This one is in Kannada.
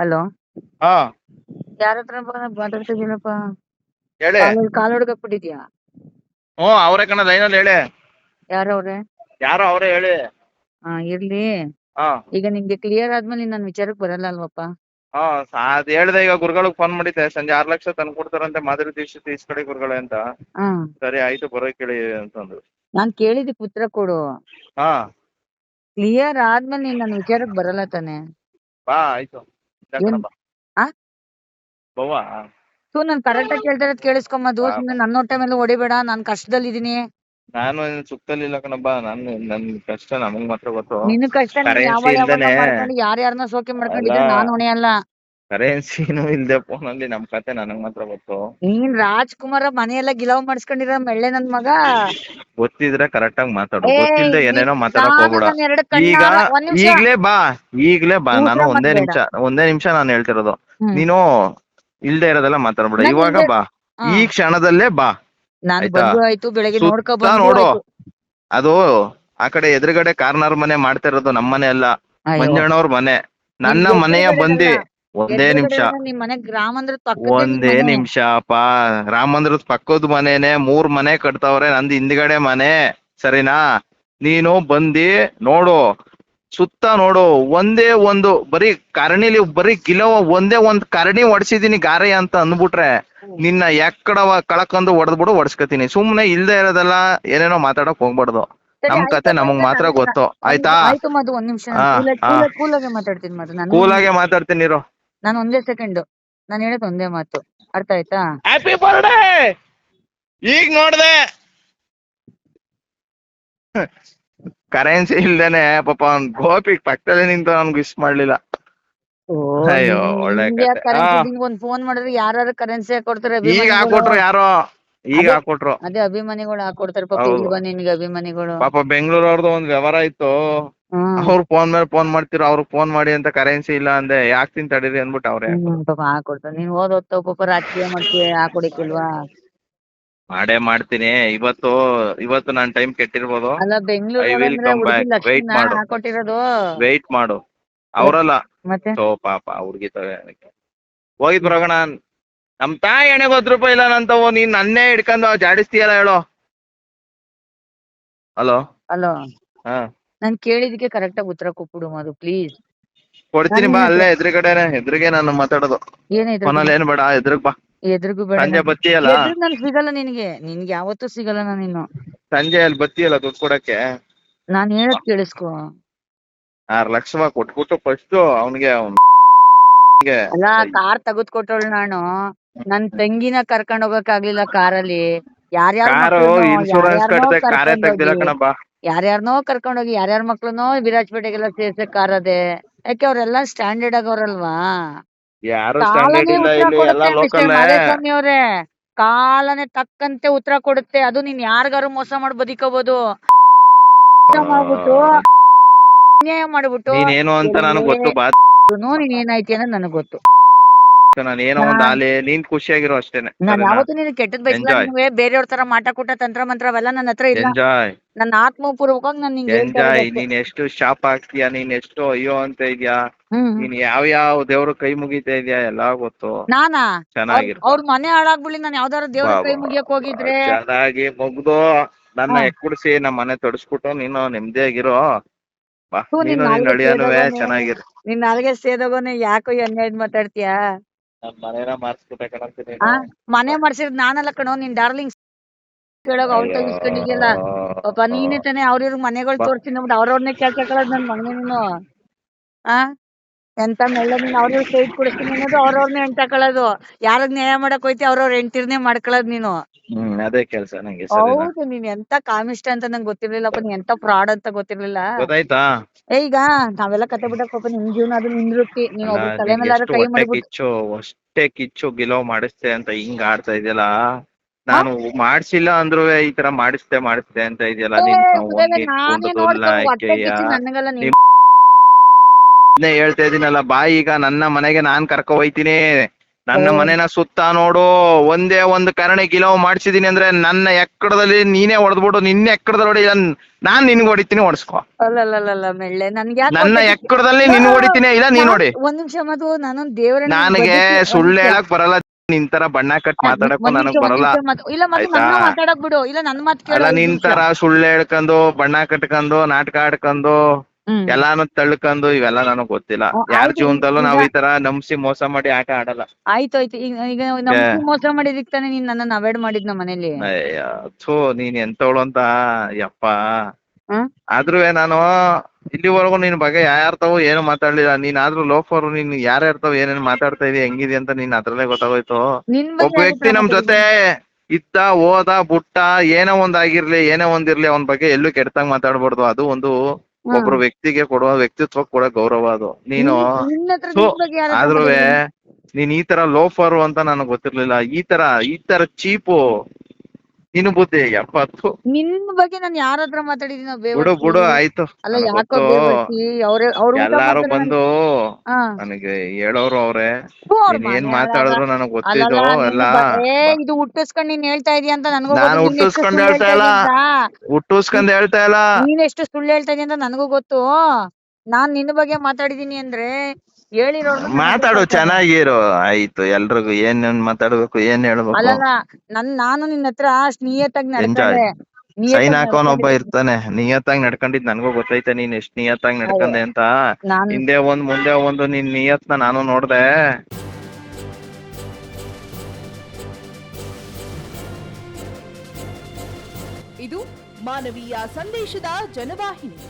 ಹಲೋ? ಹಾ. ಯಾರ ಹತ್ರ ಮಾತಾಡ್ತಿದ್ದೀನಪ್ಪ ಹೇಳಿ. ಕಾಲ್ ಹೊಡ್ಕಬಿಟ್ಟಿದ್ಯಾ ಹ್ಞೂ ಅವರೇ ಕಣ ಲೈನಲ್ಲಿ ಹೇಳಿ. ಯಾರವ್ರೆ? ಯಾರೋ ಅವ್ರೆ ಹೇಳಿ. ಹಾ ಇರ್ಲಿ. ಹಾ. ಈಗ ನಿಮ್ಗೆ ಕ್ಲಿಯರ್ ಆದ್ಮೇಲೆ ನನ್ ವಿಚಾರಕ್ಕೆ ಬರಲ್ಲ ಅಲ್ವಪ್ಪ? ಹಾ ಅದ್ ಹೇಳ್ದೆ ಈಗ ಗುರುಗಳಿಗೆ ಫೋನ್ ಮಾಡಿದ್ದೆ. ಸಂಜೆ ಆರ್ ಲಕ್ಷ ತಂದು ಕೊಡ್ತಾರಂತೆ ಮಾದರಿ ದೇಶ ಇಸ್ಕಡೆ ಗುರುಗಳೇ ಅಂತ. ಹಾ. ಸರಿ ಆಯ್ತು ಬರೋ ಕೇಳಿ ಅಂತಂದ್ರು. ನಾನ್ ಕೇಳಿದಕ್ಕೆ ಉತ್ತರ ಕೊಡು. ಹಾ. ಕ್ಲಿಯರ್ ಆದ್ಮೇಲೆ ನೀನ್ ನನ್ ವಿಚಾರಕ್ಕೆ ಬರಲ್ಲ ತಾನೆ? ಬಾ ಆಯ್ತು. ಏನ್- ಆ? ಬವ್ವಾ. ಸೊ ನಾನ್ ಕರೆಕ್ಟ್ ಆಗಿ ಕೇಳ್ತಾ ಇರೋದ್ ಕೇಳಿಸ್ಕೊಂಬದು ಬಾ, ಸುಮ್ನೆ ನನ್ನ ಹೊಟ್ಟೆ ಮೇಲೆ ಹೊಡಿಬೇಡ ನಾನ್ ಸುತ್ತಲಿಲ್ಲ ಕಣಬ್ಬ ನಾನು ನನ್ ಕಷ್ಟ ನಮಗ್ ಮಾತ್ರ ಗೊತ್ತು. ನಿನ್ನ ಕಷ್ಟ ನೀನ್ Currency ಯಾವ ಇಲ್ದೇನೆ- ಯಾರ್ಯಾರನ್ನ ಸೋಕೆ ಮಾಡ್ಕೊಂಡಿದ್ರೆ ಅಲ್ಲ. ನಾನು ಹೊಣೆ ಅಲ್ಲ. ಕರೆನ್ಸಿನೂ ಇಲ್ದೆ ಫೋನಲ್ಲಿ ನಮ್ ಕತೆ ನನಗ್ ಮಾತ್ರ ಗೊತ್ತು. ನೀನ್ ರಾಜ್ಕುಮಾರ ಮನೆಯೆಲ್ಲ ಗಿಲಾವ್ ಮಾಡಿಸ್ಕೊಂಡಿರೋ ಮೆಳ್ಳೆ ನನ್ ಮಗ? ಗೊತ್ತಿದ್ರೆ ಕರೆಕ್ಟ್ ಆಗಿ ಮಾತಾಡು. ಗೊತ್ತಿಲ್ಲ ಗೊತ್ತಿಲ್ದೆ ಏನೇನೋ ಮಾತಾಡಕ್ ನಾನು ಹೋಗ್ಬೇಡ. ನನ್ನ ಎರಡು ಈಗ ಕಣ್ಣಾರ ಒಂದ್ ನಿಮಿಷ. ಈಗ್ಲೇ ಬಾ ಈಗ್ಲೇ ಬಾ. ನಾನು ಒಂದೇ ನಿಮಿಷ ಒಂದೇ ನಿಮಿಷ ನಾನು ಹೇಳ್ತಿರೋದು. ಹ್ಮ್. ನೀನು ಇಲ್ದೆ ಇರೋದೆಲ್ಲ ಮಾತಾಡ್ಬೇಡ. ನಾನ್ ಇವಾಗ ಇಲ್ದೇ- ಬಾ. ಹಾ. ಈ ಕ್ಷಣದಲ್ಲೇ ಬಾ. ನಾನ್ ಆಯ್ತಾ? ಬಂದು ಆಯ್ತು ಬೆಳಗ್ಗೆ ಸುತ್ತ ನೋಡ್ಕೊ ಬಂದು ನೋಡು. ಆಯ್ತು. ಅದು ಆ ಕಡೆ ಎದುರುಗಡೆ ಕಾರ್ನರ್ ಮನೆ ಮಾಡ್ತಿರೋದು ನಮ್ಮ ಮನೆ ಅಲ್ಲ. ಅಯ್ಯೋ. ಮಂಜಣ್ಣವ್ರ ಮನೆ. ನನ್ನ ಮನೆಯ ಬಂದಿ. ಒಂದೇ ನಿಮಿಷ. ನಿಮ್ ಮನೆ ಪಕ್ಕದ ಒಂದೇ ನಿಮಿಷ ಅಪ್ಪ ರಾಮ ಮಂದಿರದ ಪಕ್ಕದ ಮನೆನೆ ಮೂರ್ ಮನೆ ಕಟ್ತಾವ್ರೆ ನಂದು ಹಿಂದ್ಗಡೆ ಮನೆ. ಸರಿನಾ? ನೀನು ಬಂದಿ ನೋಡು. ಸುತ್ತ ನೋಡು ಒಂದೇ ಒಂದು ಬರೀ ಕರಣಿಲಿ ಬರೀ ಗಿಲವ ಒಂದೇ ಒಂದ್ ಕರಣಿ ಹೊಡ್ಸಿದೀನಿ ಗಾರೆ ಅಂತ ಅಂದ್ಬಿಟ್ರೆ ನಿನ್ನ ಎಕ್ಕಡವ ಕಳಕಂದು ಹೊಡೆದ್ಬಿಡು ಹೊಡ್ಸ್ಕತೀನಿ ಸುಮ್ನೆ ಇಲ್ದೇ ಇರೋದೆಲ್ಲ ಏನೇನೋ ಮಾತಾಡಕ್ ಹೋಗ್ಬಾರ್ದು. ನಮ್ ಕತೆ ನಮಗ್ ಮಾತ್ರ ಗೊತ್ತು. ಆಯ್ತಾ? ಆಯ್ತು ಮಧು ಒಂದ್ ನಿಮಿಷ ಹಾ, ಹಾ. ಕೂಲಾಗೆ ಮಾತಾಡ್ತೀನಿ ಮಧು ನಾನು ಕೂಲಾಗೆ ಮಾತಾಡ್ತೀನಿ ಇರು. ನಾನು ಒಂದೇ ಸೆಕೆಂಡ್ ನಾನು ಹೇಳೋದು ಒಂದೇ ಮಾತು. ಅರ್ಥ ಆಯ್ತಾ? ಹ್ಯಾಪಿ ಬರ್ಡೇ ಈಗ ನೋಡ್ದೆ. ಕರೆನ್ಸಿ ಇಲ್ದೇನೆ ಪಾಪ ಅವ್ನ್ ಗೋಪಿ ಪಕ್ಕದಲ್ಲೇ ನಿಂತು ಅವ್ನ್ ವಿಶ್ ಮಾಡ್ಲಿಲ್ಲ. ಓ, ಅಯ್ಯೋ, ಒಳ್ಳೆ ಕತೆ. ಆ. ಒಂದ್ ಫೋನ್ ಮಾಡಿದ್ರೆ ಯಾರು ಕರೆನ್ಸಿ ಹಾಕೊಡ್ತಾರೆ ಈಗ ಅಭಿಮಾನಿಗಳು? ಹಾಕೊಟ್ರು ಯಾರೋ? ಈಗ ಅದೇ- ಹಾಕೊಟ್ರು. ಅದೇ ಅಭಿಮಾನಿಗಳು ಹಾಕೊಡ್ತಾರೆ ಪಾಪ ಹೌದು. ಇಲ್ವಾ ನಿನ್ಗೆ ಅಭಿಮಾನಿಗಳು. ಪಾಪ ಬೆಂಗಳೂರು ಅವ್ರದ್ದು ಒಂದ್ ವ್ಯವಹಾರ ಇತ್ತು. ಅವ್ರು ಫೋನ್ ಮೇಲೆ ಫೋನ್ ಮಾಡ್ತಿರೋ ಅವ್ರು ಫೋನ್ ಮಾಡಿ ಅಂತ ಕರೆನ್ಸಿ ಇಲ್ಲ ಅಂದೆ ಯಾಕ್ ತಿಂತ ತಡೀರಿ ಅಂದ್ಬಿಟ್ಟು ಅವ್ರೆ ಹ್ಮ್, ಪಾಪ ಹಾಕೊಡ್ತಾರೆ. ನೀನ್ ಓದೋತ್ತ ಪಾಪ ರಾಜಕೀಯ ಮಾಡ್ತೀಯ ಹಾಕೊಡಿಕಿಲ್ವಾ ಮಾಡೇ ಮಾಡ್ತೀನಿ. ಇವತ್ತು ಇವತ್ತು ನಾನ್ ಟೈಮ್ ಕೆಟ್ಟಿರ್ಬೋದು. ಅಲ್ಲ ಬೆಂಗಳೂರು I will ಅಂದ್ರೆ come ಹುಡುಗಿ back. Wait ಲಕ್ಷ್ಮಿನ ಮಾಡು. ಹಾಕೊಟ್ಟಿರೋದು. ವೆಯ್ಟ್ ಮಾಡು. ಅವರಲ್ಲ. ಮತ್ತೆ? ಸೊ ಪಾಪ ಹುಡ್ಗಿ ಹೋಗಿದ್ ಬರೋಣ ನಮ್ ತಾಯಿ ಎಣೆಗೆ ಹತ್ತು ರೂಪಾಯಿ ಇಲ್ಲ ನಂತವ ನೀನ್ ನನ್ನೇ ಹಿಡ್ಕೊಂಡು ಜಾಡಿಸ್ತೀಯಲ್ಲ ಹೇಳೋ. ಹಲೋ? ಅಲೋ ಹಾ. ನಾನ್ ಕೇಳಿದಕ್ಕೆ ಕರೆಕ್ಟ್ ಆಗಿ ಉತ್ತರ ಕೊಟ್ಬಿಡು ಮಧು ಪ್ಲೀಸ್ ಕೊಡ್ತೀನಿ ಬಾ ಅಲ್ಲೇ ಎದುರುಗಡೆನೆ ಎದುರಿಗೆ ನಾನು ಮಾತಾಡೋದು. ಏನಿದ್ರು ಫೋನಲ್ಲಿ ಏನ್ ಬೇಡ ಎದುರುಗ್ ಬಾ. ಎದುರಿಗೂ ಬೇಡ. ಸಂಜೆ ಬತ್ತೀಯಲ್ಲ? ನಾನು ಸಿಗಲ್ಲ ನಿನಗೆ. ನಿನ್ಗೆ ಯಾವತ್ತೂ ಸಿಗಲ್ಲ ನಾನು ಇನ್ನು. ಸಂಜೆ ಅಲ್ಲಿ ಬತ್ತಿಯಲ್ಲ ದುಡ್ಡು ಕೊಡಕ್ಕೆ? ನಾನು ಹೇಳಕ್ ಕೇಳಿಸ್ಕೋ. ಆರ್ ಲಕ್ಷ ಕೊಟ್ಬಿಟ್ಟು ಫಸ್ಟ್ ಅವನಿಗೆ ಅಲ್ಲ ಕಾರ್ ತಗದ್ ಕೊಟ್ಟವಳು ನಾನು. ನನ್ ತಂಗಿನ ಕರ್ಕೊಂಡ್ ಹೋಗಕ್ ಆಗ್ಲಿಲ್ಲ ಕಾರಲ್ಲಿ ಯಾರ್ಯಾರು ಕಾರು ಇನ್ಶೂರೆನ್ಸ್ ಕಟ್ಟದೆ ಕಾರೇ ತೆಗ್ದಿಲ್ಲ ಕಣಪ್ಪ. ಯಾರ್ಯಾರನೋ ಕರ್ಕೊಂಡ್ ಹೋಗಿ ಯಾರ್ಯಾರ ಮಕ್ಳನ್ನೋ ವಿರಾಜಪೇಟೆಗೆಲ್ಲ ಸೇರ್ಸಕ್ ಕಾರ್ ಅದೇ ಯಾಕೆ ಅವ್ರೆಲ್ಲ ಸ್ಟ್ಯಾಂಡರ್ಡ್ ಆಗವ್ರಲ್ವಾ ಯಾರು ಸ್ಟ್ಯಾಂಡರ್ಡ್ ಇಲ್ಲ ಇಲ್ಲಿ ಎಲ್ಲ ಲೋಕಲ್ ಮಾಧುಸ್ವಾಮಿ ಅವ್ರೆ. ಕಾಲನೆ ತಕ್ಕಂತೆ ಉತ್ತರ ಕೊಡುತ್ತೆ. ಅದು ನೀನ್ ಯಾರಿಗಾರು ಮೋಸ ಮಾಡಿ ಬದುಕೋಬಹುದು ಮಾಡ್ಬಿಟ್ಟು ಅನ್ಯಾಯ ಮಾಡ್ಬಿಟ್ಟು. ನೀನೇನು ಅಂತ ನನಗ್ ಗೊತ್ತು ಬಾ. ನೀನ್ ಏನಾಯ್ತಿ ಅನ್ನೋದು ನನಗ್ ಗೊತ್ತು. ನಾನು ಏನೋ ಒಂದ್ ಆಲೆ ನೀನ್ ಖುಷಿಯಾಗಿರೋ ಅಷ್ಟೇನೆ. ನಾನು ಯಾವತ್ತೂ ನಿನ್ ಕೆಟ್ಟದ್ ಬಯಸಿಲ್ಲ Enjoy. ನಿನ್ಗೆ ಬೇರೆಯವ್ರ ತರ ಮಾಟ ಕೂಟ ತಂತ್ರ ಮಂತ್ರ ಅವೆಲ್ಲ ನನ್ನ ಹತ್ರ ಇಲ್ಲ. ಎಂಜಾಯ್ ನನ್ನ ಆತ್ಮಪೂರ್ವಕವಾಗಿ ನಾನು ನಿಂಗೆ ಹೇಳ್ತಾ ಎಂಜಾಯ್ ಇರೋದು. ನೀನ್ ಎಷ್ಟು ಶಾಪ್ ಹಾಕ್ತೀಯ ನೀನ್ ಎಷ್ಟು ಅಯ್ಯೋ ಅಂತ ಇದ್ಯಾ? ಹ್ಮ್ ನೀನ್ ಯಾವ ಯಾವ ದೇವ್ರ ಕೈ ಮುಗಿತಾ ಇದ್ಯಾ? ಎಲ್ಲಾ ಗೊತ್ತು. ನಾನಾ? ಚೆನ್ನಾಗಿರು ಅವ್ರ ಮನೆ ಹಾಳಾಗ್ಬಿಡಿ. ನಾನು ಯಾವ್ದಾರ ದೇವ್ರ ಕೈ. ಮುಗಿಯಕ್ ಹೋಗಿದ್ರೆ. ಚೆನ್ನಾಗಿ ಮುಗ್ದು ನನ್ನ. ಎಕ್ಕುಡ್ಸಿ ನಮ್ಮ ಮನೆ ತೊಡಸ್ಬಿಟ್ಟು ನೀನು ನೆಮ್ಮದಿಯಾಗಿರೋ ಬಾ ಹ್ಞೂ, ನೀನ್ ನೀನು ನಿನ್ ನಾಲ್ಗೆ ಅಳಿಯನುವೆ. ಚೆನ್ನಾಗಿರು. ನಿನ್ ನಾಲ್ಗೆ ಸೇದೋಗೋನೆ ಯಾಕೋ ಎಣ್ಣೆ ಮಾತಾಡ್ತೀಯಾ? ನಮ್ ಮನೇನ ಮಾರ್ಸ್ಬಿಟ್ಟೆ ಕಣಂತೀನಿ ಆ? ಮನೆ ಮಾಡ್ಸಿದ್ ನಾನಲ್ಲ ಕಣೋ ನಿನ್ ಡಾರ್ಲಿಂಗ್ ಕೇಳೋಗ ಅವ್ಳ ಕೈ ಇಸ್ಕೊಂಡಿದ್ಯಲ್ಲ ಪಾಪ ನೀನೇ ತಾನೇ ಅವ್ರ ಮನೆಗಳು. ತೋರ್ಸಿ ನೋಡ್ ಅವ್ರವ್ರನ್ನೇ ಕೆಲ್ಸ ಕಳದ್ ನನ್ ಮಗನೇ ನೀನು ಆ ಎಂತ ಮೆಲ್ಲ ನೀನ್ ಅವ್ರ ಕೈ ಕೊಡಿಸ್ತೀನಿ ಅನ್ನೋದು ಅವ್ರವ್ರನ್ನೇ ಹೆಣ್ ತಕೊಳ್ಳೋದು ಯಾರಿಗ್ ನ್ಯಾಯ ಮಾಡಕ್ ಹೋಯ್ತಿ ಅವ್ರವ್ರ ಹೆಂಡ್ತಿರ್ನೇ ಮಾಡ್ಕೊಳ್ಳೋದ್ ನೀನು? ಹ್ಮ್ ಅದೇ ಕೆಲ್ಸ ನಂಗೆ ಸರಿನಾ? ಹೌದು ನೀನ್ ಎಂತ ಕಾಮಿಷ್ಟ ಅಂತ ನಂಗೆ ಗೊತ್ತಿರ್ಲಿಲ್ಲಪ್ಪ ನೀನ್ ಎಂತ ಫ್ರಾಡ್ ಅಂತ ಗೊತ್ತಿರ್ಲಿಲ್ಲ. ಗೊತ್ತಾಯ್ತಾ? ಏ ಈಗ ನಾವೆಲ್ಲ ಕತೆ ಬಿಡಕ್ ಪಾಪ ನಿಮ್ ಜೀವನ ಅದು ನಿನ್ ವೃತ್ತಿ ನೀವ್ ಒಬ್ರು ಅಲ್ಲ, ತಲೆ ಮೇಲೆ ಮೇಲಾದ್ರೂ ಎಷ್ಟು ಕೈ ಹೊಟ್ಟೆ ಮಾಡ್ಬಿಟ್ಟು ಕಿಚ್ಚು ಅಷ್ಟೇ ಕಿಚ್ಚು ಗಿಲೋ ಮಾಡಿಸ್ತೆ ಅಂತ ಹಿಂಗ್ ಆಡ್ತಾ ಇದೆಯಲ್ಲ? ನಾನು ಮಾಡ್ಸಿಲ್ಲ ಅಂದ್ರು ಈ ತರ ಮಾಡಿಸ್ತೆ ಮಾಡಿಸ್ತೆ ಅಂತ ಇದೆಯಲ್ಲ? ಏ, ನಿನ್ ಸುಧಾಕರ್, ನಾನೇ ನೋಡ್ಕೊಂಡು ಹೊಟ್ಟೆ ಕಿಚ್ಚು ನನಗಲ್ಲ ನೀನ್ ಹೇಳ್ತಾ ಇದೀನಲ್ಲ ಬಾ ಈಗ ನನ್ನ ಮನೆಗೆ ನಾನ್ ಕರ್ಕೊ ಹೋಯ್ತೀನಿ. ನನ್ನ. ಮನೆನ ಸುತ್ತ ನೋಡು. ಒಂದೇ ಒಂದು ಕರಣೆ ಗಿಲವು ಮಾಡ್ಸಿದೀನಿ ಅಂದ್ರೆ ನನ್ನ ಎಕ್ಕಡದಲ್ಲಿ ನೀನೇ ಹೊಡೆದ್ಬಿಟ್ಟು ನಿನ್ನ ಎಕ್ಕಡದಲ್ಲಿ ಹೊಡಿ ನಾನ್ ನಿನ್ಗೆ ಹೊಡಿತೀನಿ ಹೊಡ್ಸ್ಕೊ. ಅಲ್ಲಲ್ಲಲ್ಲ ಮೆಳ್ಳೆ ನನ್ಗೆ ಯಾಕೆ ನನ್ನ? ಎಕ್ಕಡದಲ್ಲಿ ನಿನ್ ಹೊಡಿತೀನಿ ಇಲ್ಲ ನೀನ್ ನೋಡಿ ಒಂದ್ ನಿಮಿಷ ದೇವರ ನನಗೆ ಸುಳ್ಳು ಹೇಳಕ್ ಬರಲ್ಲ. ನಿನ್ ತರ ಬಣ್ಣ ಕಟ್ ಮಾತಾಡಕ್ಕೂ ನನಗ್ ಬರಲ್ಲ. ಇಲ್ಲ ಮತ್ತೆ ಆಯ್ತಾ? ನನ್ನ ಮಾತಾಡಕ್ ಬಿಡು. ಇಲ್ಲ ನನ್ ಮಾತ್ ಕೇಳು ಅಲ್ಲ ಐದ್ ನಿನ್ ನಿಮಿಷ. ತರ ಸುಳ್ಳು ಹೇಳ್ಕೊಂಡು ಬಣ್ಣ ಕಟ್ಕೊಂಡು ನಾಟಕ ಆಡ್ಕೊಂಡು. ಎಲ್ಲಾನು ತಳ್ಕೊಂಡು ಇವೆಲ್ಲ ನನಗ್ ಗೊತ್ತಿಲ್ಲ. ಯಾರ್ ಜೀವನದಲ್ಲೂ ನಾವ್ ಈ ತರ ನಂಬಿಸಿ ಮೋಸ ಮಾಡಿ ಆಟ ಆಡಲ್ಲ. ಆಯ್ತು ಆಯ್ತು. ಈಗ ಈಗ ನಮ್ಗೆ ಮೋಸ ಮಾಡಿದಕ್ ತಾನೇ ನೀನ್ ನನ್ನ ಅವಾಯ್ಡ್ ಮಾಡಿದ್ ನಮ್ಮ ಮನೇಲಿ. ಅಯ್ಯ ಥೂ ನೀನ್ ಎಂತವಳು ಅಂತ ಯಪ್ಪ. ಹ್ಮ್? ಆದ್ರೂ ನಾನು ಇಲ್ಲಿವರೆಗೂ ನಿನ್ ಬಗ್ಗೆ ಯಾರ್ತಾವು ಏನು ಮಾತಾಡ್ಲಿಲ್ಲ. ನೀನ್ ಆದ್ರೂ ಲೋಫರ್ ನೀನ್ ಇರ್ತಾವ ಏನೇನ್ ಮಾತಾಡ್ತಾ ಇದೀಯ ಹೆಂಗಿದೆ ಅಂತ ನೀನ್ ಅದ್ರಲ್ಲೇ ಗೊತ್ತಾಗೋಯ್ತು. ನಿನ್ ಬಗ್ಗೆ ಒಬ್ಬ ವ್ಯಕ್ತಿ ನಮ್ ಜೊತೆ ಇದ್ದ ಹೋದ ಬುಟ್ಟ ಏನೋ ಒಂದ್ ಆಗಿರ್ಲಿ ಏನೇ ಒಂದಿರ್ಲಿ ಅವನ್ ಬಗ್ಗೆ ಎಲ್ಲೂ ಕೆಟ್ಟದಾಗ ಮಾತಾಡ್ಬಾರ್ದು. ಅದು ಒಂದು. ಒಬ್ರು ವ್ಯಕ್ತಿಗೆ ಕೊಡುವ ವ್ಯಕ್ತಿತ್ವ ಕೂಡ ಗೌರವ ಅದು. ನೀನು ಆದ್ರೂ ನಿನ್ ಈ ತರ ಲೋಫರು ಅಂತ ನನಗ್ ಗೊತ್ತಿರ್ಲಿಲ್ಲ. ಈ ತರ ಈ ತರ ಚೀಪು ನೀನು ಬುದ್ಧಿ ಯಪ್ಪ ಥು. ನಿನ್ ಬಗ್ಗೆ ನಾನು ಯಾರ ಹತ್ರ ಮಾತಾಡಿದೀನೋ ಬಿಡು? ಬಿಡು ಆಯ್ತು. ಅಲ್ಲ ಯಾಕೋ ಅವ್ರೆ ಅವ್ರು ಎಲ್ಲಾರು ಬಂದು. ನನಗೆ ಹೇಳೋರು ಅವ್ರೆ. ಏನ್ ಮಾತಾಡಿದ್ರು ನನಗ್ ಗೊತ್ತಿದ್ದು ಎಲ್ಲ. ಏ ಇದು ಹುಟ್ಟಿಸ್ಕೊಂಡ್ ನೀನ್ ಹೇಳ್ತಾ ಇದೀಯ ಅಂತ ನನಗೂ ನಾನು ಹುಟ್ಟಿಸ್ಕೊಂಡ್ ಹೇಳ್ತಾ ಇಲ್ಲ. ಹುಟ್ಟುಸ್ಕೊಂಡ್ ಹೇಳ್ತಾ ಇಲ್ಲ. ನೀನ್ ಎಷ್ಟು ಸುಳ್ಳು ಹೇಳ್ತಾ ಇದೀಯ ಅಂತ ನನಗೂ ಗೊತ್ತು. ನಾನ್ ನಿನ್ನ ಬಗ್ಗೆ ಮಾತಾಡಿದೀನಿ ಅಂದ್ರೆ ಮಾತಾಡು. ಚೆನ್ನಾಗಿರು. ಆಯ್ತು ಎಲ್ರಿಗೂ ಏನ್ ಮಾತಾಡ್ಬೇಕು ಏನ್ ಹೇಳ್ಬೇಕು? ಅಲ್ಲಲ್ಲ ನನ್ ನಾನು ನಿನ್ನ ಹತ್ರ ನಿಯತ್ತಾಗಿ ನಡ್ಕೊಂಡೆ. ಸೈನ್ ಹಾಕೋನ್ ಒಬ್ಬ ಇರ್ತಾನೆ. ನಿಯತ್ತಾಗಿ ನಡ್ಕೊಂಡಿದ್ ನನಗೂ ಗೊತ್ತೈತೆ ನೀನ್ ಎಷ್ಟ್ ನಿಯತ್ತಾಗಿ ನಡ್ಕೊಂಡೆ ಅಂತ. ನಾನು ಹಿಂದೆ ಒಂದ್ ಮುಂದೆ ಒಂದು ನಿನ್ ನಿಯತ್ನ ನಾನು ನೋಡ್ದೆ. ಇದು ಮಾನವೀಯ ಸಂದೇಶದ ಜನವಾಹಿನಿ.